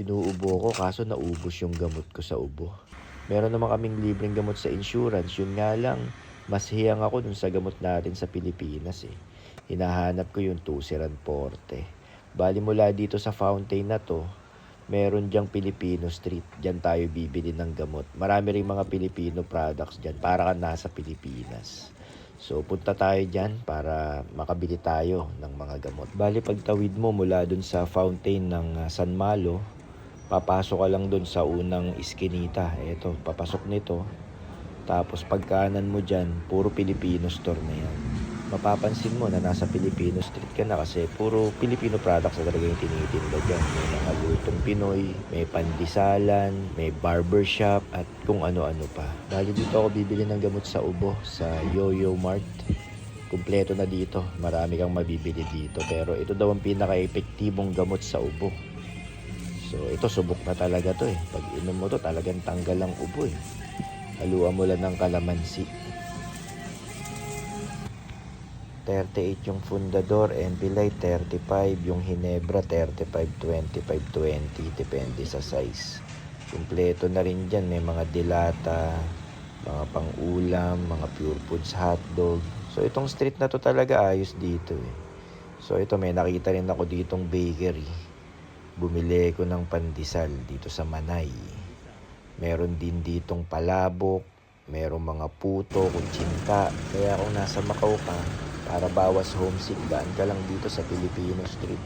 Inuubo ko kaso naubos yung gamot ko sa ubo. Meron naman kaming libreng gamot sa insurance. Yun nga lang, mas hiyang ako dun sa gamot natin sa Pilipinas eh. Hinahanap ko yung Tusiran Forte. Bali mula dito sa fountain na to, meron diyang Filipino Street. Diyan tayo bibili ng gamot. Marami rin mga Filipino products diyan para ka nasa Pilipinas. So punta tayo diyan para makabili tayo ng mga gamot. Bali pagtawid mo mula dun sa fountain ng ah, San Malo, papasok ka lang dun sa unang iskinita. Eto, papasok nito. Tapos pagkanan mo dyan, puro Filipino store na yan. Mapapansin mo na nasa Filipino street ka na kasi puro Filipino products na talaga yung tinitinda dyan. May mga lutong Pinoy, may pandisalan, may barbershop, at kung ano-ano pa. Bali dito ako bibili ng gamot sa ubo, sa Yo-Yo Mart. Kumpleto na dito. Marami kang mabibili dito. Pero ito daw ang pinaka-epektibong gamot sa ubo. So ito subok na talaga to eh. Pag inom mo to talagang tanggal ang ubo eh. Haluan mo lang ng kalamansi. 38 yung fundador, Enpilay 35, yung Hinebra 35, 25, 20, depende sa size. Kumpleto na rin dyan, may mga dilata, mga pang-ulam, mga pure foods, hotdog. So itong street na to talaga ayos dito eh. So ito may nakita rin ako ditong bakery. Bumili ko ng pandesal dito sa Manay. Meron din ditong palabok, merong mga puto, kutsinta. Kaya kung nasa Macau ka, para bawas homesick, daan ka lang dito sa Filipino Street.